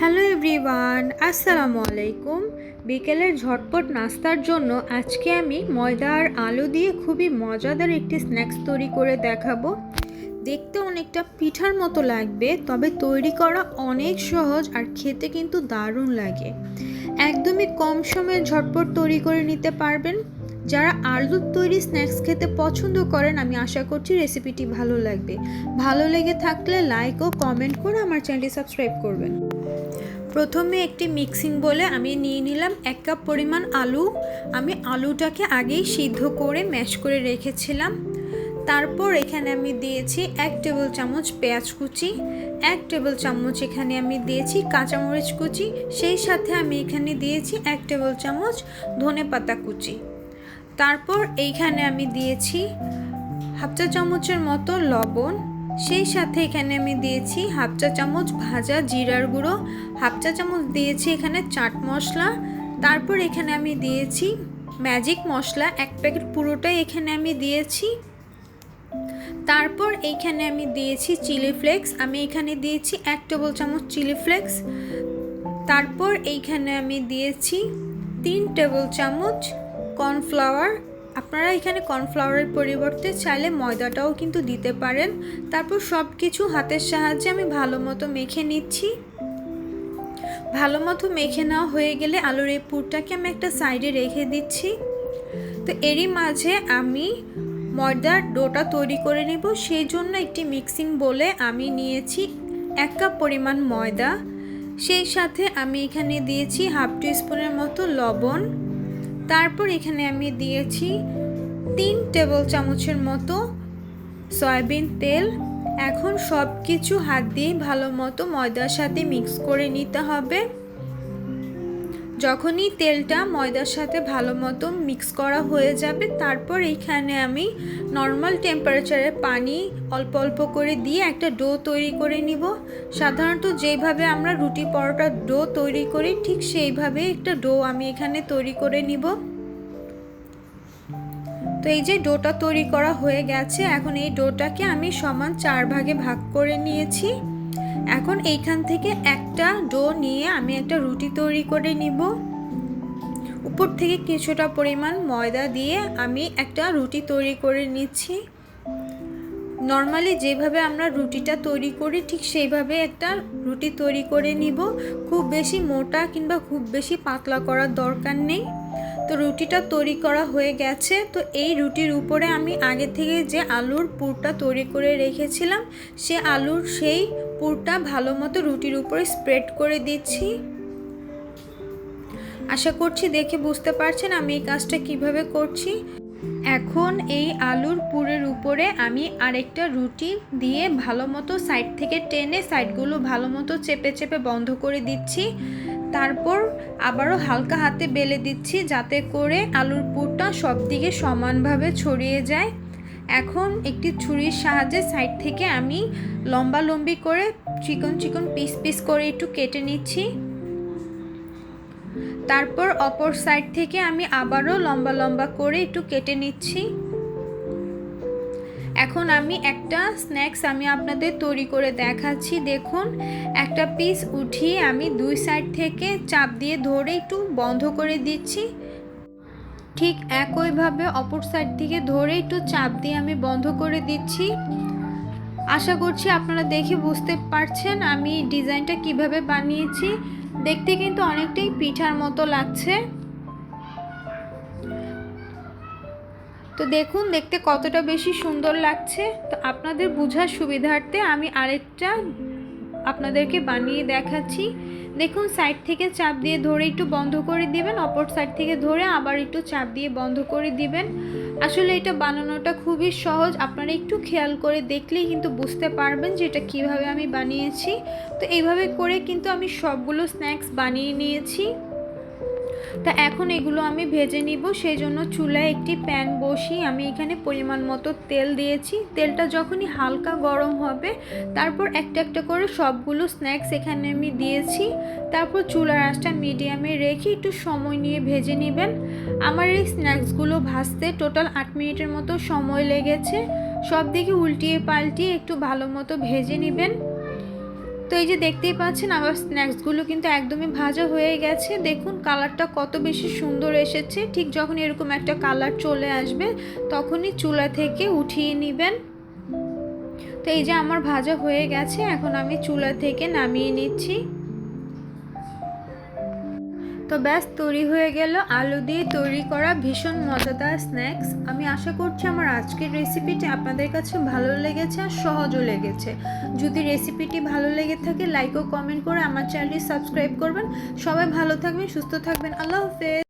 Hello everyone, আসসালামু আলাইকুম। বিকেলের ঝটপট নাস্তার জন্য আজকে আমি ময়দা আর আলু দিয়ে খুবই মজাদার একটি স্ন্যাক্স তৈরি করে দেখাবো। দেখতে অনেকটা পিঠার মতো লাগবে, তবে তৈরি করা অনেক সহজ আর খেতে কিন্তু দারুণ লাগে। একদমই কম সময়ে ঝটপট তৈরি করে নিতে পারবেন। যারা আলুর তৈরি স্ন্যাক্স খেতে পছন্দ করেন, আমি আশা করছি রেসিপিটি ভালো লাগবে। ভালো লেগে থাকলে লাইক ও কমেন্ট করে আমার চ্যানেলটি সাবস্ক্রাইব করবেন। প্রথমে একটি মিক্সিং বলে আমি নিয়ে নিলাম এক কাপ পরিমাণ আলু। আমি আলুটাকে আগেই সিদ্ধ করে ম্যাশ করে রেখেছিলাম। তারপর এখানে আমি দিয়েছি এক টেবিল চামচ পেঁয়াজ কুচি, এক টেবিল চামচ এখানে আমি দিয়েছি কাঁচামরিচ কুচি, সেই সাথে আমি এখানে দিয়েছি এক টেবিল চামচ ধনে পাতা কুচি। তারপর এইখানে আমি দিয়েছি হাফ চা চামচের মতো লবণ সেই সাথে এখানে আমি দিয়েছি হাফ চা চামচ ভাজা জিরার গুঁড়ো, হাফ চা চামচ দিয়েছি এখানে চাট মশলা, তারপর এখানে আমি দিয়েছি ম্যাজিক মশলা, এক প্যাকেট পুরোটাই এখানে আমি দিয়েছি। তারপর এইখানে আমি দিয়েছি চিলি ফ্লেক্স, আমি এখানে দিয়েছি এক টেবিল চামচ চিলি ফ্লেক্স। তারপর এইখানে আমি দিয়েছি তিন টেবিল চামচ কর্নফ্লাওয়ার আপনারা এখানে কর্নফ্লাওয়ারের পরিবর্তে চাইলে ময়দাটাও কিন্তু দিতে পারেন। তারপর সব কিছু হাতের সাহায্যে আমি ভালো মতো মেখে নিচ্ছি। ভালো মতো মেখে নেওয়া হয়ে গেলে আলুর এই পুরটাকে আমি একটা সাইডে রেখে দিচ্ছি। তো এরই মাঝে আমি ময়দার ডোটা তৈরি করে নেব। সেই জন্য একটি মিক্সিং বলে আমি নিয়েছি এক কাপ পরিমাণ ময়দা। সেই সাথে আমি এখানে দিয়েছি হাফ টি স্পুনের মতো লবণ। তারপর এখানে আমি দিয়েছি তিন টেবিল চামচের মতো সয়াবিন তেল। এখন সব কিছু হাত দিয়ে ভালো মতো ময়দার সাথে মিক্স করে নিতে হবে। যখনই তেলটা ময়দার সাথে ভালো মতো মিক্স করা হয়ে যাবে, তারপর এইখানে আমি নর্মাল টেম্পারেচারে পানি অল্প অল্প করে দিয়ে একটা ডো তৈরি করে নিব। সাধারণত যেভাবে আমরা রুটি পরোটার ডো তৈরি করি, ঠিক সেইভাবে একটা ডো আমি এখানে তৈরি করে নিব। তো এই যে ডোটা তৈরি করা হয়ে গেছে, এখন এই ডোটাকে আমি সমান চার ভাগে ভাগ করে নিয়েছি। এখন এইখান থেকে একটা ডো নিয়ে আমি একটা রুটি তৈরি করে নিব। উপর থেকে কিছুটা পরিমাণ ময়দা দিয়ে আমি একটা রুটি তৈরি করে নিচ্ছি। নর্মালি যেভাবে আমরা রুটিটা তৈরি করি ঠিক সেইভাবে একটা রুটি তৈরি করে নিব। খুব বেশি মোটা কিংবা খুব বেশি পাতলা করার দরকার নেই। তো রুটিটা তৈরি করা হয়ে গেছে। তো এই রুটির উপরে আমি আগে থেকে যে আলুর পুরটা তৈরি করে রেখেছিলাম, সে আলুর সেই পুরটা ভালো মতো রুটির উপরে স্প্রেড করে দিচ্ছি। আশা করছি দেখে বুঝতে পারছেন আমি এই কাজটা কীভাবে করছি। এখন এই আলুর পুরের উপরে আমি আরেকটা রুটি দিয়ে ভালো মতো সাইড থেকে টেনে সাইডগুলো ভালো মতো চেপে চেপে বন্ধ করে দিচ্ছি। তারপর আবারও হালকা হাতে বেলে দিচ্ছি যাতে করে আলুর পুরটা সব দিকে সমানভাবে ছড়িয়ে যায়। এখন একটি ছুরির সাহায্যে সাইড থেকে আমি লম্বা লম্বি করে চিকন চিকন পিস পিস করে একটু কেটে নিচ্ছি। তারপর অপর সাইড থেকে আমি আবারও লম্বা লম্বা করে একটু কেটে নিচ্ছি। এখন আমি একটা স্ন্যাক্স আমি আপনাদের তৈরি করে দেখাচ্ছি। দেখুন, একটা পিস উঠিয়ে আমি দুই সাইড থেকে চাপ দিয়ে ধরে একটু বন্ধ করে দিচ্ছি। ঠিক একইভাবে অপর সাইড থেকে ধরে একটু চাপ দিয়ে আমি বন্ধ করে দিচ্ছি। আশা করছি আপনারা দেখে বুঝতে পারছেন আমি ডিজাইনটা কীভাবে বানিয়েছি। দেখতে কিন্তু অনেকটাই পিঠার মতো লাগছে। তো দেখুন, দেখতে কতটা বেশি সুন্দর লাগছে। তো আপনাদের বোঝার সুবিধার্থে আমি আরেকটা আপনাদেরকে বানিয়ে দেখাচ্ছি। দেখুন সাইড থেকে চাপ দিয়ে ধরে একটু বন্ধ করে দিবেন, অপর সাইড থেকে ধরে আবার একটু চাপ দিয়ে বন্ধ করে দিবেন। আসলে এটা বানানোটা খুবই সহজ, আপনারা একটু খেয়াল করে দেখলেই কিন্তু বুঝতে পারবেন যে এটা কীভাবে আমি বানিয়েছি। তো এইভাবে করে কিন্তু আমি সবগুলো স্ন্যাক্স বানিয়ে নিয়েছি। তা এখন এগুলো আমি ভেজে নিব। সেই জন্য চুলায় একটি প্যান বসিয়ে আমি এখানে পরিমাণ মতো তেল দিয়েছি। তেলটা যখনই হালকা গরম হবে, তারপর একটা একটা করে সবগুলো স্ন্যাক্স এখানে আমি দিয়েছি। তারপর চুলার আঁচটা মিডিয়ামে রেখে একটু সময় নিয়ে ভেজে নেবেন। আমার এই স্ন্যাক্সগুলো ভাজতে টোটাল আট মিনিটের মতো সময় লেগেছে। সব দিকে উল্টিয়ে পাল্টিয়ে একটু ভালো মতো ভেজে নেবেন। তো এই যে দেখতেই পাচ্ছেন আমার স্ন্যাক্সগুলো কিন্তু একদমই ভাজা হয়ে গেছে। দেখুন, কালারটা কত বেশি সুন্দর এসেছে। ঠিক যখন এরকম একটা কালার চলে আসবে, তখনই চুলা থেকে উঠিয়ে নেবেন। তো এই যে আমার ভাজা হয়ে গেছে, এখন আমি চুলা থেকে নামিয়ে নিচ্ছি। তো ব্যাস, তৈরি হয়ে গেল আলু দিয়ে তৈরি করা ভীষণ মজাদার স্ন্যাক্স। আমি আশা করছি আমার আজকের রেসিপিটি আপনাদের কাছে ভালো লেগেছে আর সহজও লেগেছে। যদি রেসিপিটি ভালো লেগে থাকে, লাইক ও কমেন্ট করে আমার চ্যানেলটি সাবস্ক্রাইব করবেন। সবাই ভালো থাকবেন, সুস্থ থাকবেন। আল্লাহ হাফেজ।